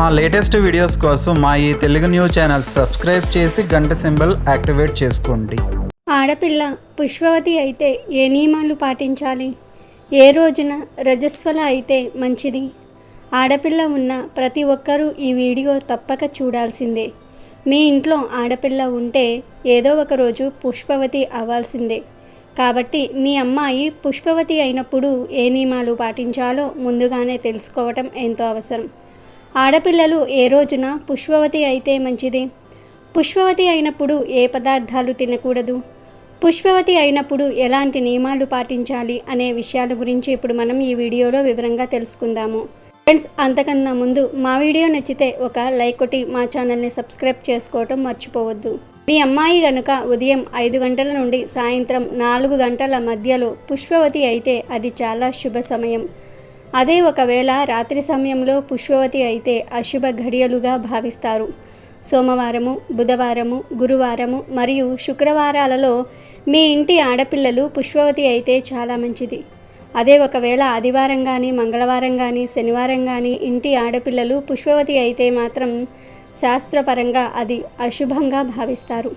మా latest videos కోసం మా ఈ తెలుగు న్యూస్ ఛానల్ సబ్స్క్రైబ్ చేసి గంట సింబల్ యాక్టివేట్ చేసుకోండి. ఆడపిల్ల పుష్పవతి అయితే ఏ నియమాలు పాటించాలి? ఏ రోజున రజస్వల అయితే మంచిది? ఆడపిల్ల ఉన్న ప్రతి ఒక్కరూ ఈ వీడియో తప్పక చూడాల్సిందే. మీ ఇంట్లో ఆడపిల్ల ఉంటే ఏదో ఒక రోజు పుష్పవతి అవ్వాల్సిందే. కాబట్టి మీ అమ్మాయి పుష్పవతి అయినప్పుడు ఏ నియమాలు పాటించాలో ముందుగానే తెలుసుకోవటం ఎంతో అవసరం. ఆడపిల్లలు ఏ రోజున పుష్పవతి అయితే మంచిది? పుష్పవతి అయినప్పుడు ఏ పదార్థాలు తినకూడదు? పుష్పవతి అయినప్పుడు ఎలాంటి నియమాలు పాటించాలి అనే విషయాల గురించి ఇప్పుడు మనం ఈ వీడియోలో వివరంగా తెలుసుకుందాము. ఫ్రెండ్స్ అంతకన్నా ముందు మా వీడియో నచ్చితే ఒక లైక్ కొట్టి మా ఛానల్ని సబ్స్క్రైబ్ చేసుకోవటం మర్చిపోవద్దు. మీ అమ్మాయి గనుక ఉదయం ఐదు గంటల నుండి సాయంత్రం నాలుగు గంటల మధ్యలో పుష్పవతి అయితే అది చాలా శుభ సమయం. అదే ఒకవేళ రాత్రి సమయంలో పుష్పవతి అయితే అశుభ ఘడియలుగా భావిస్తారు. సోమవారము బుధవారము గురువారము మరియు శుక్రవారాలలో మీ ఇంటి ఆడపిల్లలు పుష్పవతి అయితే చాలా మంచిది. అదే ఒకవేళ ఆదివారం కానీ మంగళవారం కానీ శనివారం కానీ ఇంటి ఆడపిల్లలు పుష్పవతి అయితే మాత్రం శాస్త్రపరంగా అది అశుభంగా భావిస్తారు.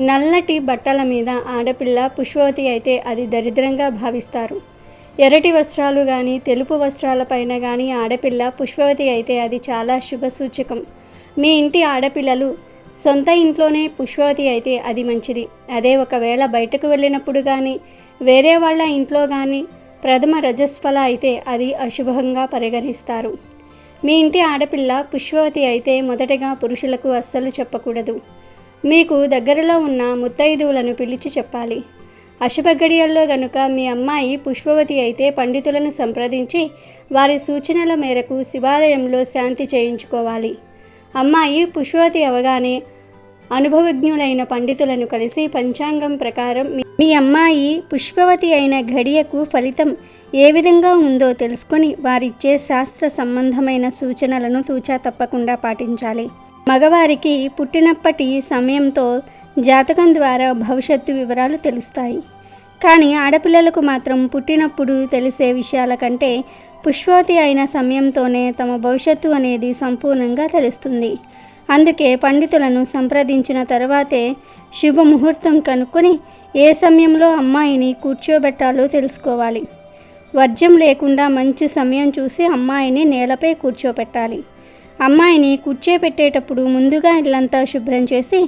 నల్లటి బట్టల మీద ఆడపిల్ల పుష్పవతి అయితే అది దరిద్రంగా భావిస్తారు. ఎర్రటి వస్త్రాలు కానీ తెలుపు వస్త్రాలపైన కానీ ఆడపిల్ల పుష్పవతి అయితే అది చాలా శుభ సూచకం. మీ ఇంటి ఆడపిల్లలు సొంత ఇంట్లోనే పుష్పవతి అయితే అది మంచిది. అదే ఒకవేళ బయటకు వెళ్ళినప్పుడు కానీ వేరే వాళ్ళ ఇంట్లో కానీ ప్రథమ రజస్ఫల అయితే అది అశుభంగా పరిగణిస్తారు. మీ ఇంటి ఆడపిల్ల పుష్పవతి అయితే మొదటగా పురుషులకు అస్సలు చెప్పకూడదు. మీకు దగ్గరలో ఉన్న ముత్తైదువులను పిలిచి చెప్పాలి. అశుభ గడియల్లో గనుక మీ అమ్మాయి పుష్పవతి అయితే పండితులను సంప్రదించి వారి సూచనల మేరకు శివాలయంలో శాంతి చేయించుకోవాలి. అమ్మాయి పుష్పవతి అవగానే అనుభవజ్ఞులైన పండితులను కలిసి పంచాంగం ప్రకారం మీ- మీ అమ్మాయి పుష్పవతి అయిన ఘడియకు ఫలితం ఏ విధంగా ఉందో తెలుసుకొని వారిచ్చే శాస్త్ర సంబంధమైన సూచనలను తూచా తప్పకుండా పాటించాలి. మగవారికి పుట్టినప్పటి సమయంతో జాతకం ద్వారా భవిష్యత్తు వివరాలు తెలుస్తాయి. కానీ ఆడపిల్లలకు మాత్రం పుట్టినప్పుడు తెలిసే విషయాల కంటే పుష్పవతి అయిన సమయంతోనే తమ భవిష్యత్తు అనేది సంపూర్ణంగా తెలుస్తుంది. అందుకే పండితులను సంప్రదించిన తర్వాతే శుభముహూర్తం కనుక్కొని ఏ సమయంలో అమ్మాయిని కూర్చోబెట్టాలో తెలుసుకోవాలి. వర్జం లేకుండా మంచి సమయం చూసి అమ్మాయిని నేలపై కూర్చోబెట్టాలి అమ్మాయిని కూర్చోబెట్టేటప్పుడు ముందుగా ఇల్లంతా శుభ్రం చేసి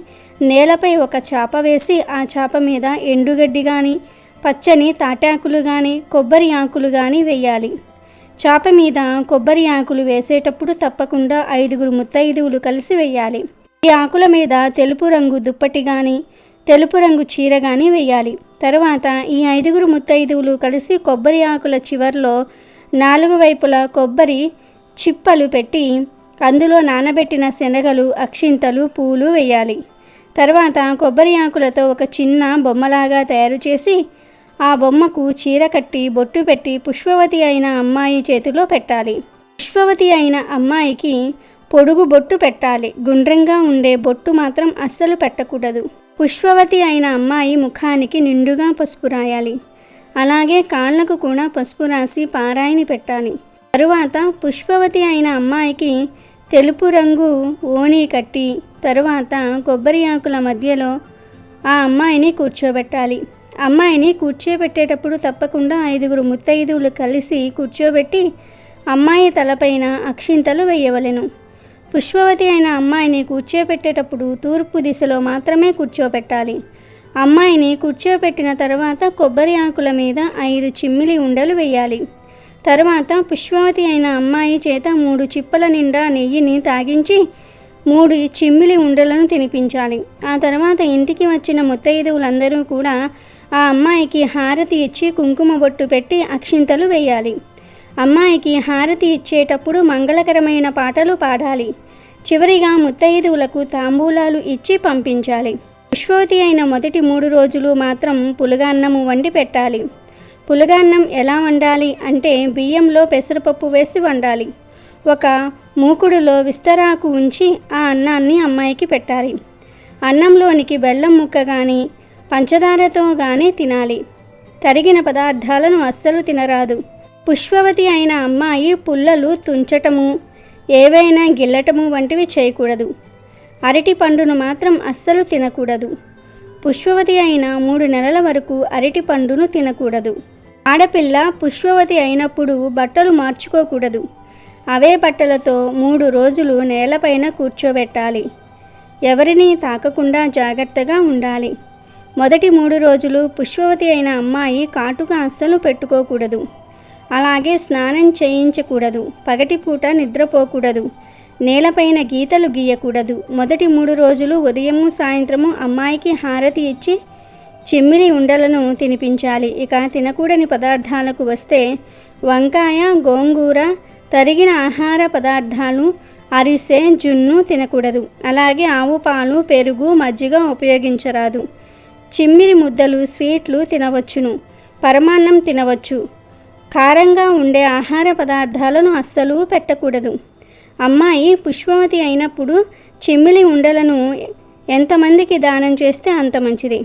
నేలపై ఒక చాప వేసి ఆ చాప మీద ఎండుగడ్డి కానీ పచ్చని తాటాకులు కానీ కొబ్బరి ఆకులు కానీ వేయాలి. చాప మీద కొబ్బరి ఆకులు వేసేటప్పుడు తప్పకుండా ఐదుగురు ముత్తైదువులు కలిసి వేయాలి. ఈ ఆకుల మీద తెలుపు రంగు దుప్పటి కానీ తెలుపు రంగు చీర కానీ వేయాలి. తర్వాత ఈ ఐదుగురు ముత్తైదువులు కలిసి కొబ్బరి ఆకుల చివర్లో నాలుగు వైపులా కొబ్బరి చిప్పలు పెట్టి అందులో నానబెట్టిన శనగలు అక్షింతలు పూలు వేయాలి. తర్వాత కొబ్బరి ఆకులతో ఒక చిన్న బొమ్మలాగా తయారు చేసి ఆ బొమ్మకు చీర కట్టి బొట్టు పెట్టి పుష్పవతి అయిన అమ్మాయి చేతిలో పెట్టాలి. పుష్పవతి అయిన అమ్మాయికి పొడుగు బొట్టు పెట్టాలి. గుండ్రంగా ఉండే బొట్టు మాత్రం అస్సలు పెట్టకూడదు. పుష్పవతి అయిన అమ్మాయి ముఖానికి నిండుగా పసుపు రాయాలి. అలాగే కాళ్ళకు కూడా పసుపు రాసి పారాయిని పెట్టాలి. తరువాత పుష్పవతి అయిన అమ్మాయికి తెలుపు రంగు ఓణి కట్టి తరువాత కొబ్బరి ఆకుల మధ్యలో ఆ అమ్మాయిని కూర్చోబెట్టాలి. అమ్మాయిని కూర్చోబెట్టేటప్పుడు తప్పకుండా ఐదుగురు ముత్తైదువులు కలిసి కూర్చోబెట్టి అమ్మాయి తలపైన అక్షింతలు వేయవలెను. పుష్పవతి అయిన అమ్మాయిని కూర్చోబెట్టేటప్పుడు తూర్పు దిశలో మాత్రమే కూర్చోబెట్టాలి. అమ్మాయిని కూర్చోబెట్టిన తర్వాత కొబ్బరి ఆకుల మీద ఐదు చిమ్మిలి ఉండలు వేయాలి. తర్వాత పుష్పవతి అయిన అమ్మాయి చేత మూడు చిప్పల నిండా నెయ్యిని తాగించి మూడు చిమ్మిలి ఉండలను తినిపించాలి. ఆ తర్వాత ఇంటికి వచ్చిన ముత్తైదువులందరూ కూడా ఆ అమ్మాయికి హారతి ఇచ్చి కుంకుమ బొట్టు పెట్టి అక్షింతలు వేయాలి. అమ్మాయికి హారతి ఇచ్చేటప్పుడు మంగళకరమైన పాటలు పాడాలి. చివరిగా ముత్తైదువులకు తాంబూలాలు ఇచ్చి పంపించాలి. పుష్పవతి అయిన మొదటి మూడు రోజులు మాత్రం పులగాన్నము వండి పెట్టాలి. పులగాన్నం ఎలా వండాలి అంటే బియ్యంలో పెసరపప్పు వేసి వండాలి. ఒక మూకుడులో విస్తరాకు ఉంచి ఆ అన్నాన్ని అమ్మాయికి పెట్టాలి. అన్నంలోనికి బెల్లం ముక్క కానీ పంచదారతో కానీ తినాలి. తరిగిన పదార్థాలను అస్సలు తినరాదు. పుష్పవతి అయిన అమ్మాయి పుల్లలు తుంచటము ఏవైనా గిల్లటము వంటివి చేయకూడదు. అరటి పండును మాత్రం అస్సలు తినకూడదు. పుష్పవతి అయిన మూడు నెలల వరకు అరటి పండును తినకూడదు. ఆడపిల్ల పుష్పవతి అయినప్పుడు బట్టలు మార్చుకోకూడదు. అవే బట్టలతో మూడు రోజులు నేలపైన కూర్చోబెట్టాలి. ఎవరిని తాకకుండా జాగ్రత్తగా ఉండాలి. మొదటి మూడు రోజులు పుష్పవతి అయిన అమ్మాయి కాటుక అస్సలు పెట్టుకోకూడదు. అలాగే స్నానం చేయించకూడదు. పగటిపూట నిద్రపోకూడదు. నేలపైన గీతలు గీయకూడదు. మొదటి మూడు రోజులు ఉదయము సాయంత్రము అమ్మాయికి హారతి ఇచ్చి చిమ్మిలి ఉండలను తినిపించాలి. ఇక తినకూడని పదార్థాలకు వస్తే వంకాయ గోంగూర తరిగిన ఆహార పదార్థాలు అరిసె జున్ను తినకూడదు. అలాగే ఆవు పాలు పెరుగు మజ్జిగ ఉపయోగించరాదు. చిమ్మిరి ముద్దలు స్వీట్లు తినవచ్చును. పరమాన్నం తినవచ్చు. కారంగా ఉండే ఆహార పదార్థాలను అస్సలు పెట్టకూడదు. అమ్మాయి పుష్పవతి అయినప్పుడు చిమ్మిలి ఉండలను ఎంతమందికి దానం చేస్తే అంత మంచిది.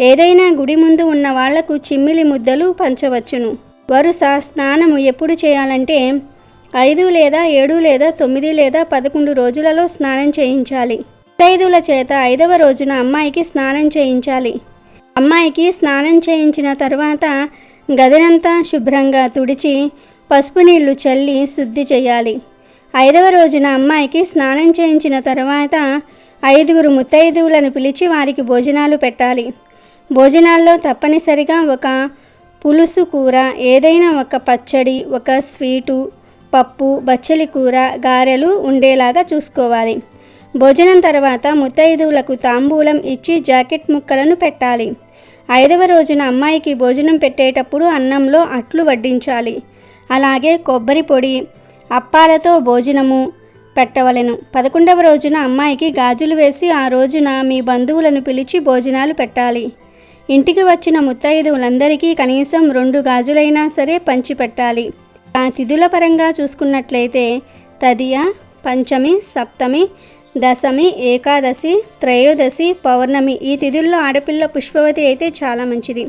ఏదైనా గుడి ముందు ఉన్న వాళ్ళకు చిమ్మిలి ముద్దలు పంచవచ్చును. వరుస స్నానము ఎప్పుడు చేయాలంటే ఐదు లేదా ఏడు లేదా తొమ్మిది లేదా పదకొండు రోజులలో స్నానం చేయించాలి. ముత్తైదుల చేత ఐదవ రోజున అమ్మాయికి స్నానం చేయించాలి. అమ్మాయికి స్నానం చేయించిన తర్వాత గదినంతా శుభ్రంగా తుడిచి పసుపు నీళ్ళు చల్లి శుద్ధి చేయాలి. ఐదవ రోజున అమ్మాయికి స్నానం చేయించిన తర్వాత ఐదుగురు ముత్తైదువులను పిలిచి వారికి భోజనాలు పెట్టాలి. భోజనాల్లో తప్పనిసరిగా ఒక పులుసు కూర ఏదైనా ఒక పచ్చడి ఒక స్వీటు పప్పు బచ్చలి కూర గారెలు ఉండేలాగా చూసుకోవాలి. భోజనం తర్వాత ముత్తైదువులకు తాంబూలం ఇచ్చి జాకెట్ ముక్కలను పెట్టాలి. ఐదవ రోజున అమ్మాయికి భోజనం పెట్టేటప్పుడు అన్నంలో అట్లు వడ్డించాలి. అలాగే కొబ్బరి పొడి అప్పాలతో భోజనము పెట్టవలెను. పదకొండవ రోజున అమ్మాయికి గాజులు వేసి ఆ రోజున మీ బంధువులను పిలిచి భోజనాలు పెట్టాలి. ఇంటికి వచ్చిన ముత్తైదువులందరికీ కనీసం రెండు గాజులైనా సరే పంచిపెట్టాలి. ఆ తిథుల పరంగా చూసుకున్నట్లయితే తదియ పంచమి సప్తమి దశమి ఏకాదశి త్రయోదశి పౌర్ణమి ఈ తిథుల్లో ఆడపిల్ల పుష్పవతి అయితే చాలా మంచిది.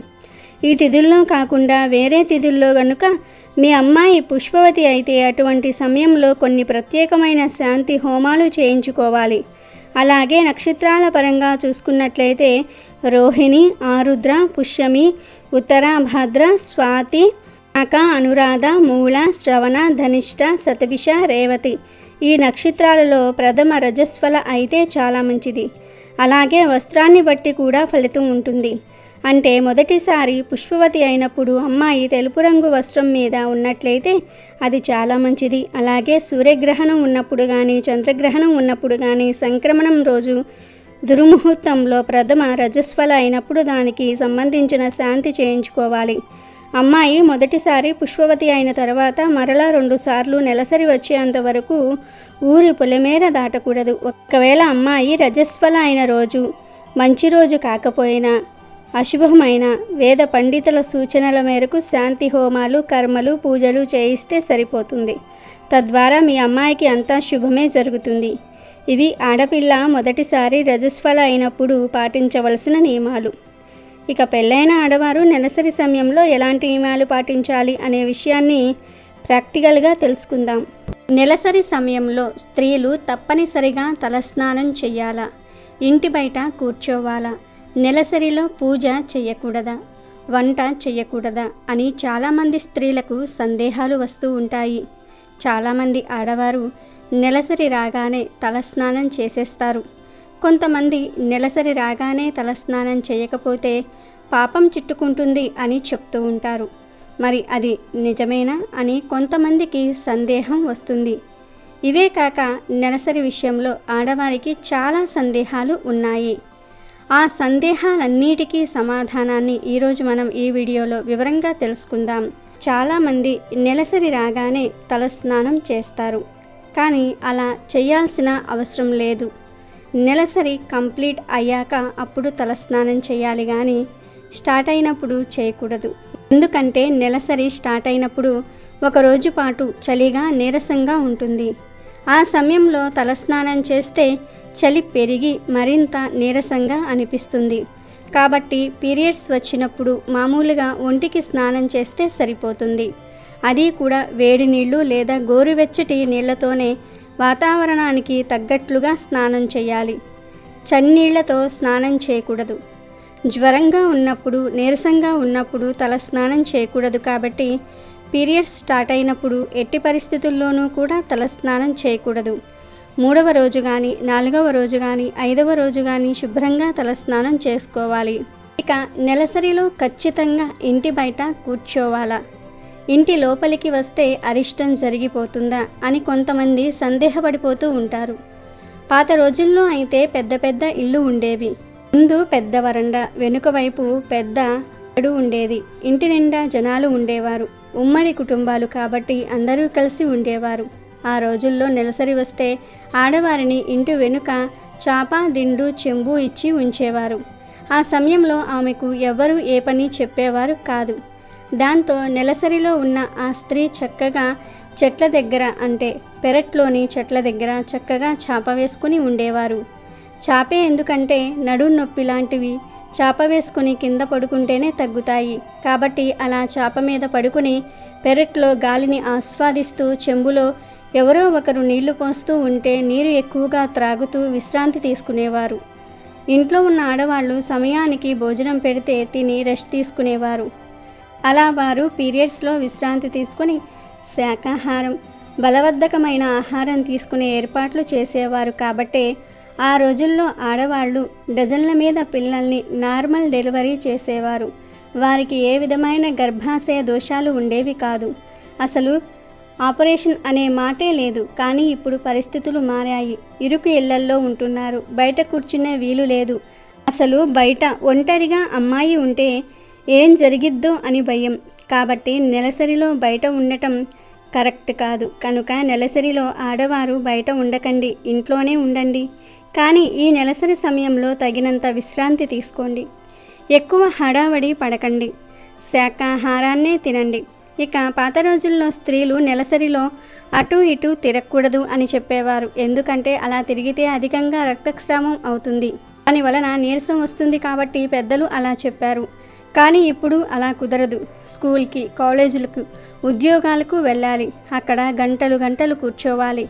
ఈ తిథుల్లో కాకుండా వేరే తిథుల్లో గనుక మీ అమ్మాయి పుష్పవతి అయితే అటువంటి సమయంలో కొన్ని ప్రత్యేకమైన శాంతి హోమాలు చేయించుకోవాలి. అలాగే నక్షత్రాల పరంగా చూసుకున్నట్లయితే రోహిణి ఆరుద్ర పుష్యమి ఉత్తర భద్ర స్వాతి అక అనురాధ మూల శ్రవణ ధనిష్ట శతభిష రేవతి. ఈ నక్షత్రాలలో ప్రథమ రజస్వల అయితే చాలా మంచిది. అలాగే వస్త్రాన్ని బట్టి కూడా ఫలితం ఉంటుంది. అంటే మొదటిసారి పుష్పవతి అయినప్పుడు అమ్మాయి తెలుపు రంగు వస్త్రం మీద ఉన్నట్లయితే అది చాలా మంచిది. అలాగే సూర్యగ్రహణం ఉన్నప్పుడు కానీ చంద్రగ్రహణం ఉన్నప్పుడు కానీ సంక్రమణం రోజు దుర్ముహూర్తంలో ప్రథమ రజస్వల అయినప్పుడు దానికి సంబంధించిన శాంతి చేయించుకోవాలి. అమ్మాయి మొదటిసారి పుష్పవతి అయిన తర్వాత మరలా రెండుసార్లు నెలసరి వచ్చేంత వరకు ఊరి పొలిమేర దాటకూడదు. ఒకవేళ అమ్మాయి రజస్వల అయిన రోజు మంచి రోజు కాకపోయినా అశుభమైన వేద పండితుల సూచనల మేరకు శాంతి హోమాలు కర్మలు పూజలు చేయిస్తే సరిపోతుంది. తద్వారా మీ అమ్మాయికి అంతా శుభమే జరుగుతుంది. ఇవి ఆడపిల్ల మొదటిసారి రజస్వల అయినప్పుడు పాటించవలసిన నియమాలు. ఇక పెళ్ళైన ఆడవారు నెలసరి సమయంలో ఎలాంటి నియమాలు పాటించాలి అనే విషయాన్ని ప్రాక్టికల్గా తెలుసుకుందాం. నెలసరి సమయంలో స్త్రీలు తప్పనిసరిగా తలస్నానం చెయ్యాలా ఇంటి బయట కూర్చోవాలా? నెలసరిలో పూజ చేయకూడదా వంట చేయకూడదా అని చాలామంది స్త్రీలకు సందేహాలు వస్తూ ఉంటాయి. చాలామంది ఆడవారు నెలసరి రాగానే తలస్నానం చేసేస్తారు. కొంతమంది నెలసరి రాగానే తలస్నానం చేయకపోతే పాపం చిట్టుకుంటుంది అని చెప్తూ ఉంటారు. మరి అది నిజమేనా? అని కొంతమందికి సందేహం వస్తుంది. ఇవే కాక నెలసరి విషయంలో ఆడవారికి చాలా సందేహాలు ఉన్నాయి. ఆ సందేహాలన్నిటికీ సమాధానాన్ని ఈరోజు మనం ఈ వీడియోలో వివరంగా తెలుసుకుందాం. చాలామంది నెలసరి రాగానే తలస్నానం చేస్తారు. కానీ అలా చేయాల్సిన అవసరం లేదు. నెలసరి కంప్లీట్ అయ్యాక అప్పుడు తలస్నానం చేయాలి కానీ స్టార్ట్ అయినప్పుడు చేయకూడదు. ఎందుకంటే నెలసరి స్టార్ట్ అయినప్పుడు ఒక రోజు పాటు చలిగా నీరసంగా ఉంటుంది. ఆ సమయంలో తలస్నానం చేస్తే చలి పెరిగి మరింత నీరసంగా అనిపిస్తుంది. కాబట్టి పీరియడ్స్ వచ్చినప్పుడు మామూలుగా ఒంటికి స్నానం చేస్తే సరిపోతుంది. అది కూడా వేడి నీళ్ళు లేదా గోరువెచ్చటి నీళ్ళతోనే వాతావరణానికి తగ్గట్లుగా స్నానం చేయాలి. చన్నీళ్ళతో స్నానం చేయకూడదు. జ్వరంగా ఉన్నప్పుడు నీరసంగా ఉన్నప్పుడు తల స్నానం చేయకూడదు కాబట్టి పీరియడ్స్ స్టార్ట్ అయినప్పుడు ఎట్టి పరిస్థితుల్లోనూ కూడా తలస్నానం చేయకూడదు. మూడవ రోజు కానీ నాలుగవ రోజు కానీ ఐదవ రోజు కానీ శుభ్రంగా తలస్నానం చేసుకోవాలి. ఇక నెలసరిలో ఖచ్చితంగా ఇంటి బయట కూర్చోవాలా? ఇంటి లోపలికి వస్తే అరిష్టం జరిగిపోతుందా అని కొంతమంది సందేహపడిపోతూ ఉంటారు. పాత రోజుల్లో అయితే పెద్ద పెద్ద ఇల్లు ఉండేవి. ముందు పెద్ద వరండా వెనుక వైపు పెద్ద గడు ఉండేది. ఇంటి నిండా జనాలు ఉండేవారు. ఉమ్మడి కుటుంబాలు కాబట్టి అందరూ కలిసి ఉండేవారు. ఆ రోజుల్లో నెలసరి వస్తే ఆడవారిని ఇంటి వెనుక చాప దిండు చెంబు ఇచ్చి ఉంచేవారు. ఆ సమయంలో ఆమెకు ఎవ్వరూ ఏ పని చెప్పేవారు కాదు. దాంతో నెలసరిలో ఉన్న ఆ స్త్రీ చక్కగా చెట్ల దగ్గర అంటే పెరట్లోని చెట్ల దగ్గర చక్కగా చాప వేసుకుని ఉండేవారు. చాపే ఎందుకంటే నడు నొప్పి లాంటివి చాప వేసుకుని కింద పడుకుంటేనే తగ్గుతాయి. కాబట్టి అలా చాప మీద పడుకుని పెరట్లో గాలిని ఆస్వాదిస్తూ చెంబులో ఎవరో ఒకరు నీళ్ళు పోస్తూ ఉంటే నీరు ఎక్కువగా త్రాగుతూ విశ్రాంతి తీసుకునేవారు. ఇంట్లో ఉన్న ఆడవాళ్ళు సమయానికి భోజనం పెడితే తిని రెస్ట్ తీసుకునేవారు. అలా వారు పీరియడ్స్లో విశ్రాంతి తీసుకొని శాకాహారం బలవర్ధకమైన ఆహారం తీసుకునే ఏర్పాట్లు చేసేవారు కాబట్టే ఆ రోజుల్లో ఆడవాళ్ళు డజన్ల మీద పిల్లల్ని నార్మల్ డెలివరీ చేసేవారు. వారికి ఏ విధమైన గర్భాశయ దోషాలు ఉండేవి కాదు. అసలు ఆపరేషన్ అనే మాటే లేదు. కానీ ఇప్పుడు పరిస్థితులు మారాయి. ఇరుకు ఇళ్ళల్లో ఉంటున్నారు. బయట కూర్చునే వీలు లేదు. అసలు బయట ఒంటరిగా అమ్మాయి ఉంటే ఏం జరిగిద్దో అని భయం. కాబట్టి నెలసరిలో బయట ఉండటం కరెక్ట్ కాదు. కనుక నెలసరిలో ఆడవారు బయట ఉండకండి. ఇంట్లోనే ఉండండి. కానీ ఈ నెలసరి సమయంలో తగినంత విశ్రాంతి తీసుకోండి. ఎక్కువ హడావడి పడకండి. శాకాహారాన్నే తినండి. ఇక పాత రోజుల్లో స్త్రీలు నెలసరిలో అటు ఇటు తిరగకూడదు అని చెప్పేవారు. ఎందుకంటే అలా తిరిగితే అధికంగా రక్తస్రావం అవుతుంది. దాని వలన నీరసం వస్తుంది కాబట్టి పెద్దలు అలా చెప్పారు. కానీ ఇప్పుడు అలా కుదరదు. స్కూల్కి కాలేజీలకు ఉద్యోగాలకు వెళ్ళాలి. అక్కడ గంటలు గంటలు కూర్చోవాలి.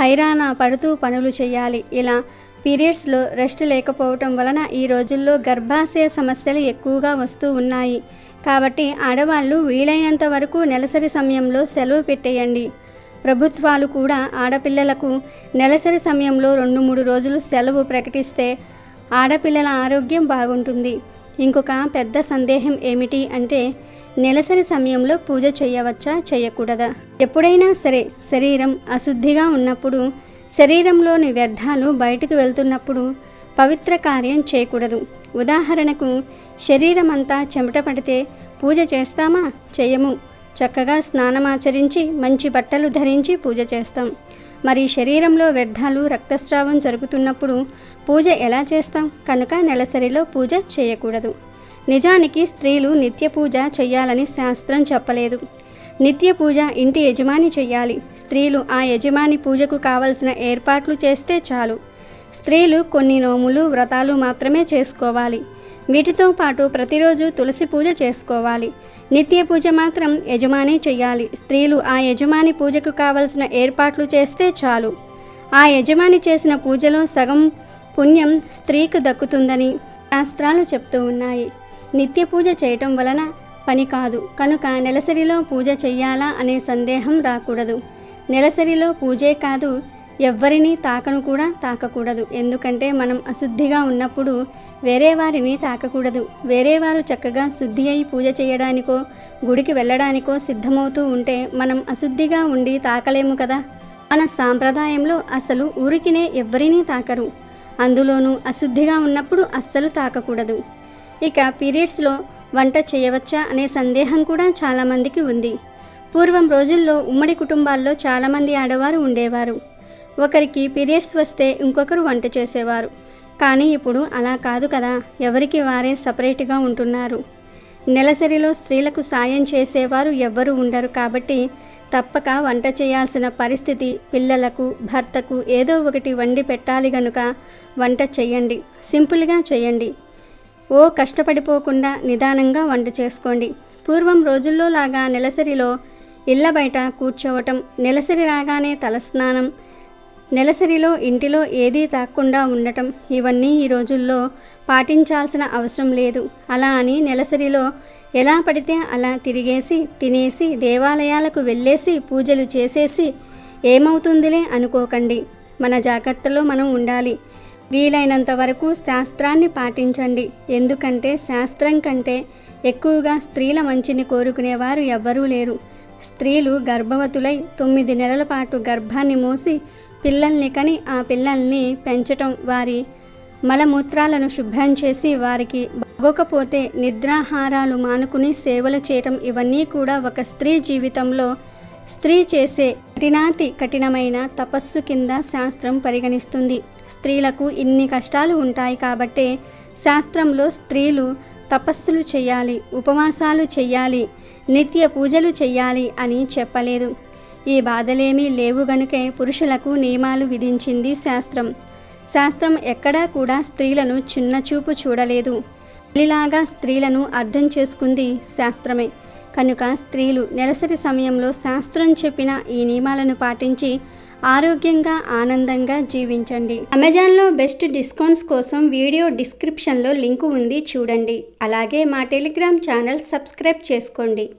హైరానా పడుతూ పనులు చేయాలి. ఇలా పీరియడ్స్లో రెస్ట్ లేకపోవటం వలన ఈ రోజుల్లో గర్భాశయ సమస్యలు ఎక్కువగా వస్తూ ఉన్నాయి. కాబట్టి ఆడవాళ్ళు వీలైనంత వరకు నెలసరి సమయంలో సెలవు పెట్టేయండి. ప్రభుత్వాలు కూడా ఆడపిల్లలకు నెలసరి సమయంలో రెండు మూడు రోజులు సెలవు ప్రకటిస్తే ఆడపిల్లల ఆరోగ్యం బాగుంటుంది. ఇంకొక పెద్ద సందేహం ఏమిటి అంటే నెలసరి సమయంలో పూజ చేయవచ్చా? చేయకూడదా? ఎప్పుడైనా సరే శరీరం అశుద్ధిగా ఉన్నప్పుడు శరీరంలోని వ్యర్థాలు బయటకు వెళ్తున్నప్పుడు పవిత్ర కార్యం చేయకూడదు. ఉదాహరణకు శరీరం అంతా చెమట పడితే పూజ చేస్తామా? చేయము. చక్కగా స్నానమాచరించి మంచి బట్టలు ధరించి పూజ చేస్తాం. మరి శరీరంలో వ్యర్థాలు రక్తస్రావం జరుగుతున్నప్పుడు పూజ ఎలా చేస్తాం? కనుక నెలసరిలో పూజ చేయకూడదు. నిజానికి స్త్రీలు నిత్య పూజ చేయాలని శాస్త్రం చెప్పలేదు. నిత్య పూజ ఇంటి యజమాని చేయాలి స్త్రీలు ఆ యజమాని పూజకు కావలసిన ఏర్పాట్లు చేస్తే చాలు. స్త్రీలు కొన్ని నోములు వ్రతాలు మాత్రమే చేసుకోవాలి. వీటితో పాటు ప్రతిరోజు తులసి పూజ చేసుకోవాలి. నిత్య పూజ మాత్రం యజమాని చేయాలి స్త్రీలు ఆ యజమాని పూజకు కావలసిన ఏర్పాట్లు చేస్తే చాలు. ఆ యజమాని చేసిన పూజలో సగం పుణ్యం స్త్రీకి దక్కుతుందని శాస్త్రాలు చెప్తూ ఉన్నాయి. నిత్య పూజ చేయటం వలన పని కాదు. కనుక నెలసరిలో పూజ చెయ్యాలా అనే సందేహం రాకూడదు. నెలసరిలో పూజే కాదు ఎవ్వరిని తాకను కూడా తాకకూడదు. ఎందుకంటే మనం అశుద్ధిగా ఉన్నప్పుడు వేరే వారిని తాకకూడదు. వేరే వారు చక్కగా శుద్ధి అయి పూజ చేయడానికో గుడికి వెళ్ళడానికో సిద్ధమవుతూ ఉంటే మనం అశుద్ధిగా ఉండి తాకలేము కదా? మన సాంప్రదాయంలో అసలు ఊరికినే ఎవ్వరినీ తాకరు. అందులోనూ అశుద్ధిగా ఉన్నప్పుడు అస్సలు తాకకూడదు. ఇక పీరియడ్స్లో వంట చేయవచ్చా అనే సందేహం కూడా చాలామందికి ఉంది. పూర్వం రోజుల్లో ఉమ్మడి కుటుంబాల్లో చాలామంది ఆడవారు ఉండేవారు. ఒకరికి పీరియడ్స్ వస్తే ఇంకొకరు వంట చేసేవారు. కానీ ఇప్పుడు అలా కాదు కదా ఎవరికి వారే సపరేట్గా ఉంటున్నారు. నెలసరిలో స్త్రీలకు సాయం చేసేవారు ఎవ్వరూ ఉండరు కాబట్టి తప్పక వంట చేయాల్సిన పరిస్థితి పిల్లలకు భర్తకు ఏదో ఒకటి వండి పెట్టాలి గనుక వంట చేయండి. సింపుల్గా చేయండి. ఓ కష్టపడిపోకుండా నిదానంగా వంట చేసుకోండి. పూర్వం రోజుల్లో లాగా నెలసరిలో ఇళ్ళ బయట కూర్చోవటం నెలసరి రాగానే తలస్నానం నెలసరిలో ఇంటిలో ఏదీ తాకుండా ఉండటం ఇవన్నీ ఈ రోజుల్లో పాటించాల్సిన అవసరం లేదు. అలా అని నెలసరిలో ఎలా పడితే అలా తిరిగేసి తినేసి దేవాలయాలకు వెళ్ళేసి పూజలు చేసేసి ఏమవుతుందిలే అనుకోకండి. మన జాగ్రత్తలో మనం ఉండాలి. వీలైనంత వరకు శాస్త్రాన్ని పాటించండి. ఎందుకంటే శాస్త్రం కంటే ఎక్కువగా స్త్రీల మంచిని కోరుకునేవారు ఎవ్వరూ లేరు. స్త్రీలు గర్భవతులై తొమ్మిది నెలల పాటు గర్భాన్ని మోసి పిల్లల్ని కని ఆ పిల్లల్ని పెంచటం వారి మలమూత్రాలను శుభ్రం చేసి వారికి బాగోకపోతే నిద్రాహారాలు మానుకుని సేవలు చేయటం ఇవన్నీ కూడా ఒక స్త్రీ జీవితంలో స్త్రీ చేసే కఠినాతి కఠినమైన తపస్సు కింద శాస్త్రం పరిగణిస్తుంది. స్త్రీలకు ఇన్ని కష్టాలు ఉంటాయి కాబట్టే శాస్త్రంలో స్త్రీలు తపస్సులు చేయాలి ఉపవాసాలు చేయాలి నిత్య పూజలు చేయాలి అని చెప్పలేదు. ఈ బాధలేమీ లేవు గనుకే పురుషులకు నియమాలు విధించింది శాస్త్రం. శాస్త్రం ఎక్కడా కూడా స్త్రీలను చిన్నచూపు చూడలేదు. తల్లిలాగా స్త్రీలను అర్థం చేసుకుంది శాస్త్రమే. కనుక స్త్రీలు నెలసరి సమయంలో శాస్త్రం చెప్పిన ఈ నియమాలను పాటించి ఆరోగ్యంగా ఆనందంగా జీవించండి. అమెజాన్లో బెస్ట్ డిస్కౌంట్స్ కోసం వీడియో డిస్క్రిప్షన్లో లింకు ఉంది చూడండి. అలాగే మా టెలిగ్రామ్ ఛానల్ సబ్స్క్రైబ్ చేసుకోండి.